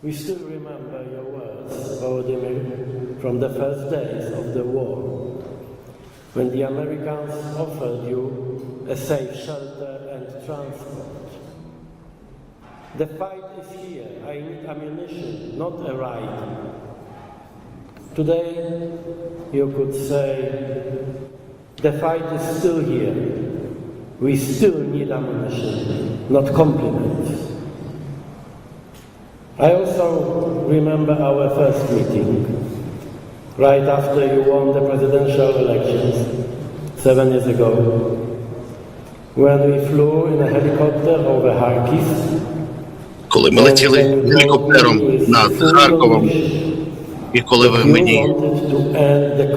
We still remember your words, Volodymyr, from the first days of the war, when the Americans offered you a safe shelter and transport. The fight is here. I need ammunition, not a ride. Today, you could say, the fight is still here We still need ammunition, not compliments. I also remember our first meeting, right after you won the presidential elections, seven years ago, when we flew in a helicopter over Kharkiv. коли ми летіли гелікоптером над Харковом, і коли ви мені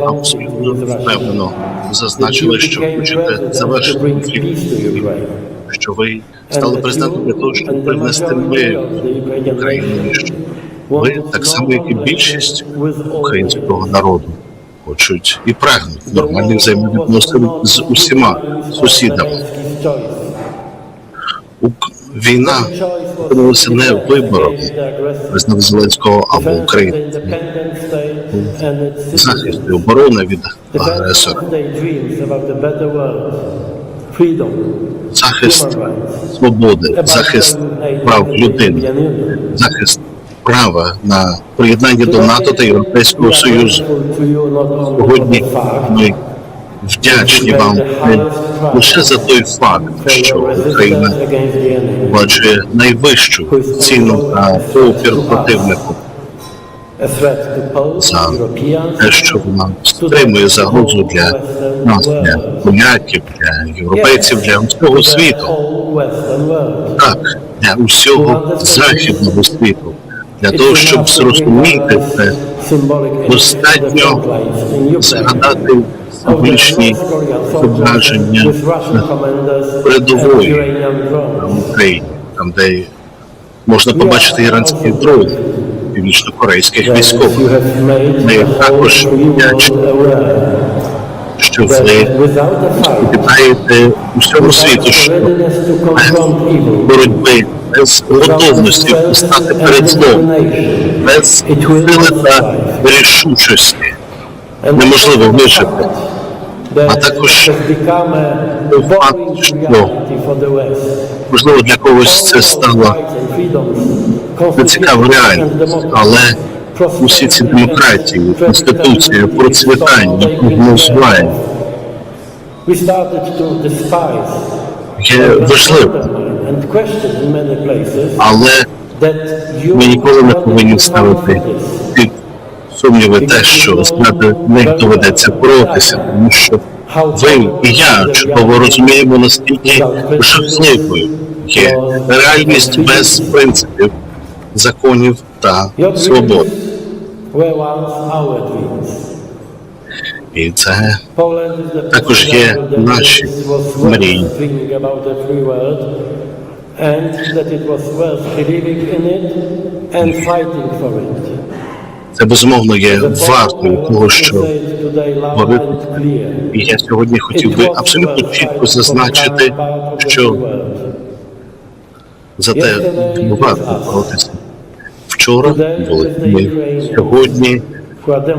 абсолютно впевнено зазначили, що хочете завершити конфлікт, що ви стали президентом для того, щоб привнести мир в Україну, що ви, так само як і більшість українського народу, хочуть і прагнуть нормальних взаємовідносин з усіма сусідами. Війна опинилася не вибором президента Зеленського або України. Захист і оборона від агресора, захист свободи, захист прав людини, захист права на приєднання до НАТО та Європейського Союзу. Сьогодні ми вдячні вам не лише за той факт, що Україна бачить найвищу ціну на опір противнику за те, що вона стримує загрозу для нас, для поляків, для європейців, для усього світу. Так, для усього західного світу. Для того, щоб зрозуміти це, достатньо згадати символічні зображення передової в Україні, там, де можна побачити іранські дрони північно-корейських військових. Ми також вдячні, що ви вітаєте усьому світу, що боротьби, без готовності стати перед злом, без сили та рішучості неможливо вижити. а також факт, що Можливо, для когось це стало нецікаво реальність, але усі ці демократії, конституції, процвітання, прогнозування є важливим, але ми ніколи не повинні ставити під сумніви те, що заради них доведеться боротися, тому що ви і я чудово розуміємо, наскільки жахливою є реальність без принципів, законів та свобод. І це також є наші мрії. це безумовно є вартою того, що говорити. І я сьогодні хотів би абсолютно чітко зазначити, що за те варто боротися. Вчора були ми, сьогодні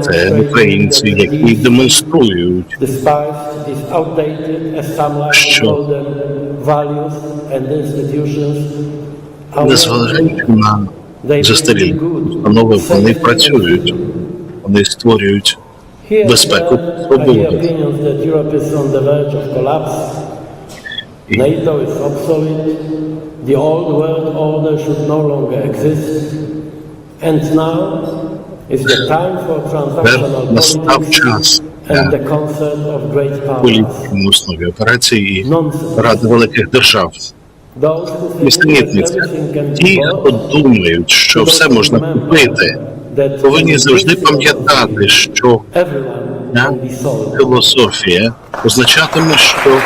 це українці, які демонструють, що незважаючи на застарілі установи, вони працюють, вони створюють безпеку, свободу. І And now is the time for transactional настав politics час and the concert of great powers. основі операції і Ради великих держав. Be Ті, хто думають, що все можна купити, повинні завжди пам'ятати, що ця філософія означатиме, що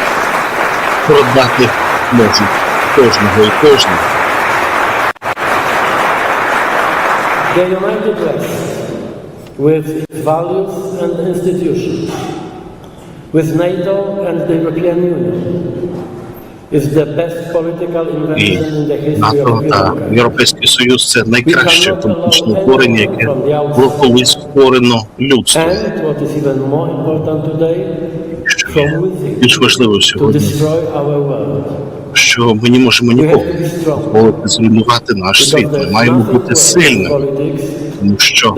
продати можуть кожного і кожного. The United West, with its values and institutions, with NATO and the European Union, is the best political І invention in the history НАТО of та. Європейський Союз це найкраще політичне творення, яке було колись створено людством. And what is even more important today, Що from within, більш важливо to сьогодні, destroy our world. Що ми не можемо strong. дозволити зруйнувати наш світ. Ми маємо бути сильними, тому що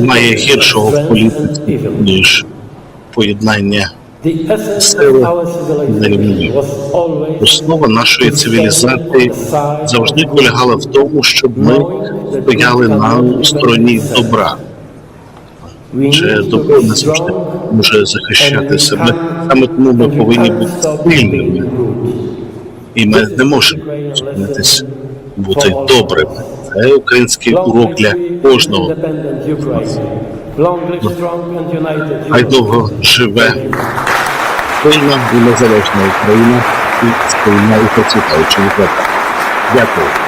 немає гіршого в політиці, ніж поєднання. Сили was always Основа нашої цивілізації завжди полягала в тому, щоб ми стояли на стороні добра. to добро не завжди може захищати себе. Саме тому ми повинні бути сильними. І ми не можемо зупинитись бути добрими. Це український урок для кожного. Хай довго живе сильна і незалежна Україна і спільна і процвітаюча Європа. Дякую.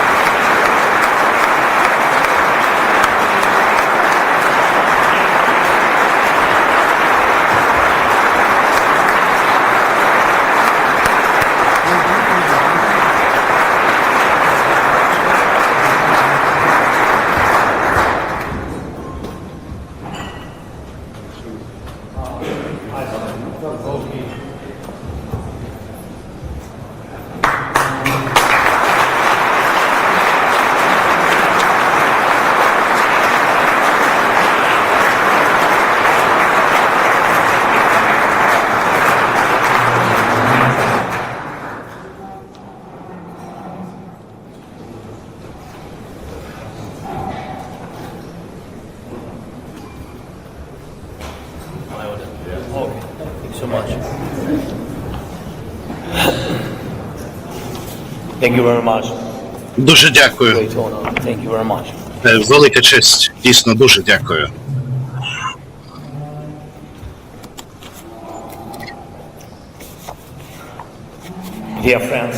So much. Thank you very much. Дуже дякую. Great honor. Thank you very much. Е, Велика честь. Дійсно дуже дякую. Dear friends,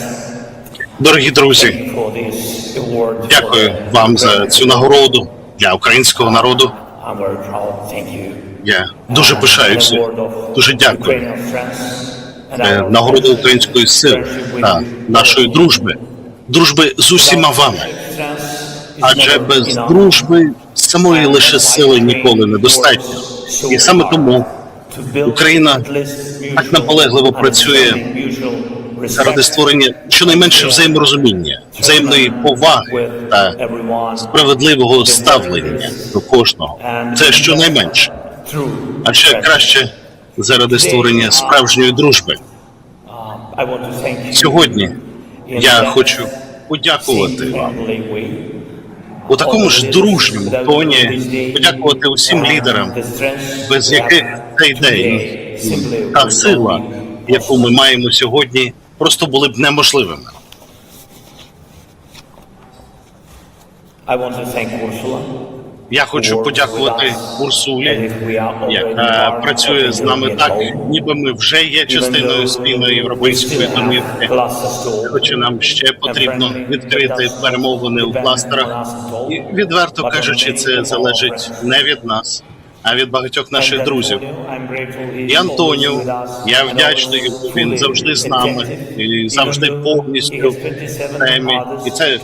Дорогі друзі, for this award, дякую вам за цю нагороду для українського народу. I'm very proud. Thank you. Я дуже пишаюся. Дуже дякую. Е, friendship- української сили та нашої дружби. Дружби з усіма вами. Адже без дружби самої лише сили ніколи недостатньо. І саме тому Україна так наполегливо працює заради створення щонайменше взаєморозуміння, взаємної поваги та справедливого ставлення до кожного. Це щонайменше. Адже friendship. краще заради створення справжньої дружби. Сьогодні я хочу подякувати вам у такому ж дружньому тоні, подякувати усім лідерам, без яких цей день та сила, яку ми маємо сьогодні, просто були б неможливими. I want to thank Ursula. Я хочу подякувати Урсулі, яка працює з нами так, ніби ми вже є частиною спільної європейської домівки. Хоча нам ще потрібно відкрити перемовини у кластерах. І відверто кажучи, це залежить не від нас, а від багатьох наших друзів. І Антоніо, я вдячний, йому, він завжди з нами і завжди повністю темі. І це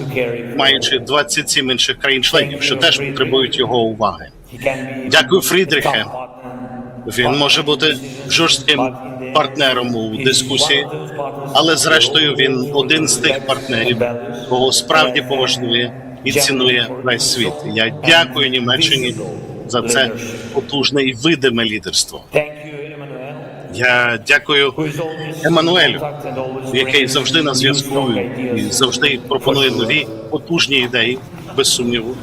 маючи 27 інших країн-членів, що теж потребують його уваги. Дякую, Фрідріхе. Він може бути жорстким партнером у дискусії, але зрештою він один з тих партнерів, кого справді поважнує і цінує весь світ. Я дякую Німеччині за це потужне і видиме лідерство. Я дякую Еммануелю, який завжди на зв'язку і завжди пропонує нові потужні ідеї, без сумніву.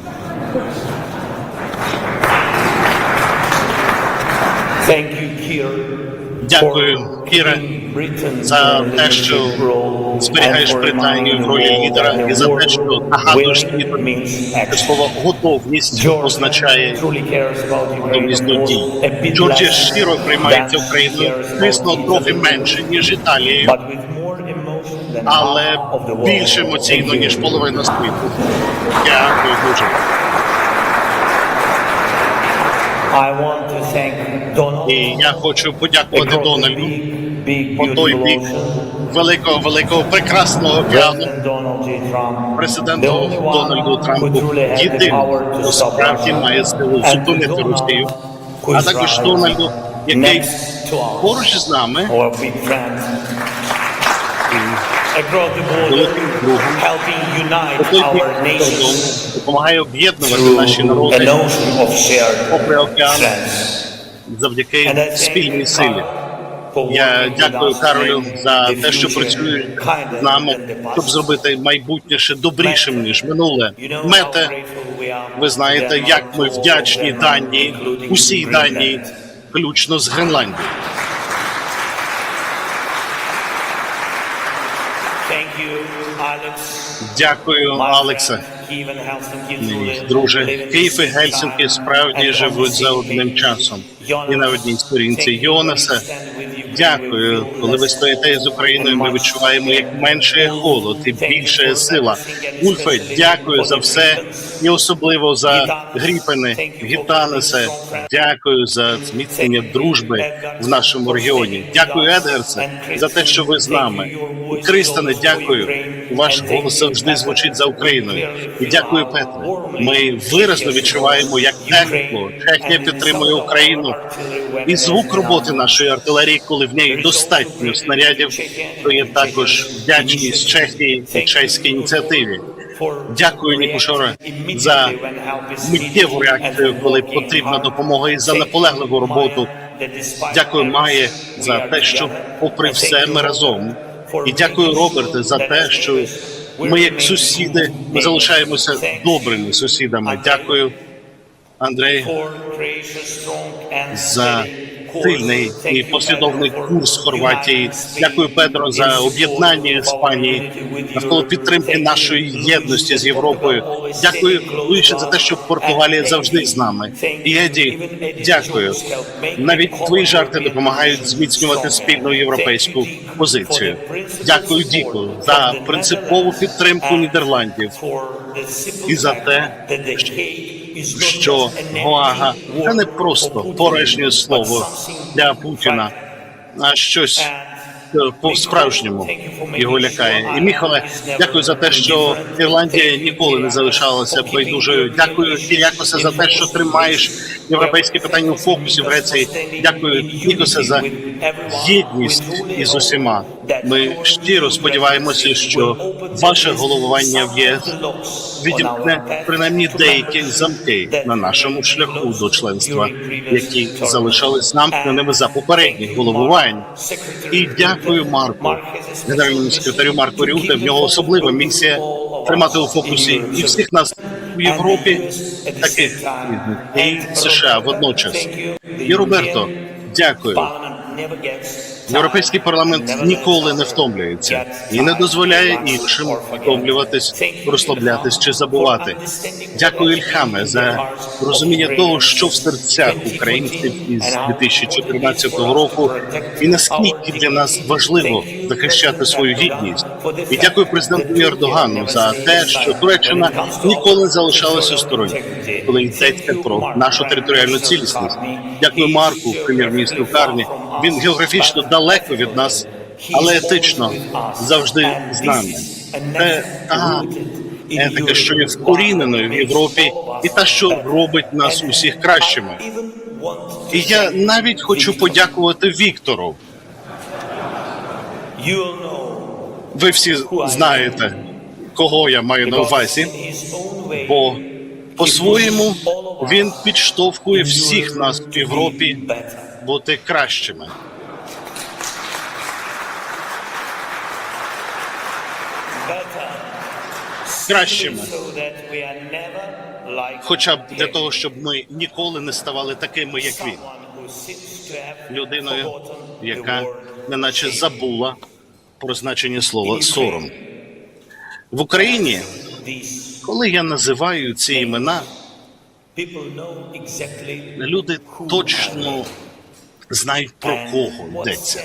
Thank you, Kier, Дякую, Кіре, за те, що зберігаєш Британію в ролі лідера, і за те, що нагадуєш світу, слово готовність означає готовність до дій. Джорджія щиро приймається Україною, звісно, трохи менше ніж Італією, але half of the world. більш емоційно ніж половина світу. Дякую дуже. I want to thank Donald І я хочу подякувати Дональду по той бік великого, великого, прекрасного океану. Президенту Дональду Трампу. хто справді має силу зупинити Росію, а також Дональду, який поруч з нами допомагає об'єднувати наші народи попри океан завдяки спільній силі. Я дякую Каролю за те, що працює з нами, щоб зробити майбутнє ще добрішим ніж минуле. Мете, ви знаєте, як ми вдячні Данії, усій. Данії, включно з Гренландією. Thank you, Alex. Дякую, Helsinki Мій Друже, Київ і Гельсінки справді живуть за одним часом. І на одній сторінці. We дякую. Коли ви стоїте з Україною, ми відчуваємо, як менше холод і більше сила. Ульфе, дякую за все і особливо за for Гітанесе, дякую за зміцнення дружби в нашому регіоні. Дякую. Едгарсе, за те, що ви з нами. for дякую. Ваш голос завжди звучить за Україною. І дякую, Петре. Ми виразно відчуваємо, як тепло Чехія підтримує Україну. І звук роботи нашої артилерії, коли в неї достатньо снарядів, то є також вдячність Чехії і чеській ініціативі. Дякую, Нікушоре, за миттєву реакцію, коли потрібна допомога, і за наполегливу роботу. Дякую, Має, за те, що, попри все, ми разом. І дякую, Роберте, за те, що ми, як сусіди, ми залишаємося добрими сусідами. Дякую, Андрей, за сильний і послідовний курс Хорватії. Дякую, Петро, за об'єднання Іспанії навколо підтримки нашої єдності з Європою. Дякую, Луїше, за те, що Португалія завжди з нами. І Еді, дякую. Навіть твої жарти допомагають зміцнювати спільну європейську позицію. Дякую, Діку, за принципову підтримку Нідерландів і за те, що Гоага? Це не просто порожнє слово для Путіна, а щось е, по-справжньому його лякає. І Міхале, дякую за те, що Ірландія ніколи не залишалася байдужою. Дякую Кірякосе за те, що тримаєш європейське питання у фокусі в Греції. Дякую Нікосе за єдність із усіма. Ми щиро сподіваємося, що ваше головування в ЄС відімкне принаймні деякі замки на нашому шляху до членства, які залишались замкненими за попередніх головувань. І дякую Марку, генеральному секретарю Марку Рюте. В нього особлива місія тримати у фокусі і всіх нас у Європі, таких і США водночас. І Роберто, дякую. Європейський парламент ніколи не втомлюється і не дозволяє іншим втомлюватись, розслаблятись чи забувати. Дякую, Ільхаме, за розуміння того, що в серцях українців із 2014 року, і наскільки для нас важливо захищати свою гідність. І дякую президенту Ердогану за те, що Туреччина ніколи не залишалася стороні, коли йдеться про нашу територіальну цілісність. Дякую Марку, прем'єр-міністру Карні. Він географічно далеко від нас, але етично завжди з нами. Це та етика, що є вкоріненою в Європі, і та, що робить нас усіх кращими. І я навіть хочу подякувати Віктору. Ви всі знаєте, кого я маю на увазі, бо по-своєму він підштовхує всіх нас в Європі бути кращими. Кращими. Хоча б для того, щоб ми ніколи не ставали такими, як він. людиною, яка неначе забула про значення слова сором. В Україні, коли я називаю ці імена, люди точно знають про кого йдеться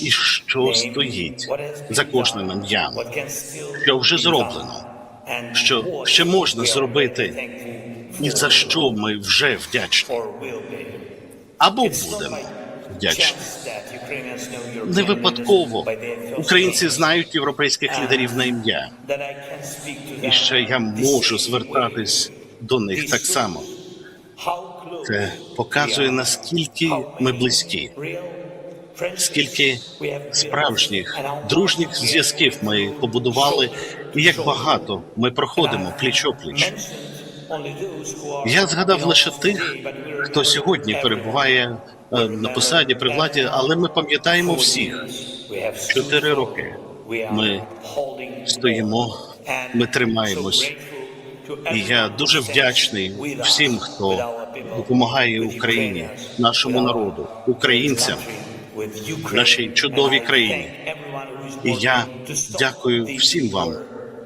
і що стоїть за кожним ім'ям, що вже зроблено, що ще можна зробити, і за що ми вже вдячні або будемо вдячні. Не випадково українці знають європейських лідерів на ім'я, і ще я можу звертатись до них так само. Це показує наскільки ми близькі, скільки справжніх дружніх зв'язків ми побудували, і як багато ми проходимо And I пліч опліч. mentioned only those who are Я згадав лише тих, хто сьогодні перебуває е, на посаді при владі, але ми пам'ятаємо всіх. Чотири роки ми стоїмо, ми тримаємось. І я дуже вдячний всім, хто допомагає Україні, нашому народу, українцям, нашій чудовій країні. І я дякую всім вам,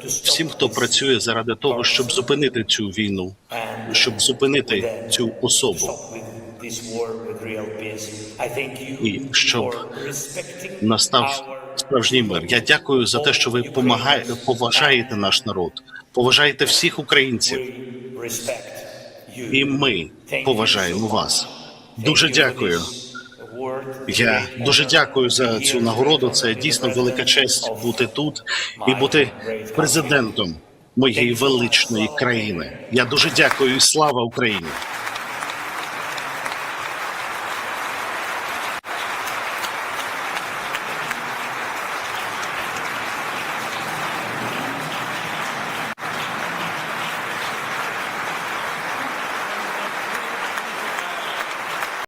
всім, хто працює заради того, щоб зупинити цю війну, щоб зупинити цю особу, і щоб настав справжній мир. Я дякую за те, що ви помагаєте, поважаєте наш народ, поважаєте всіх українців, і ми поважаємо вас. Дуже дякую. Я дуже дякую за цю нагороду. Це дійсно велика честь бути тут і бути президентом моєї величної країни. Я дуже дякую і слава Україні.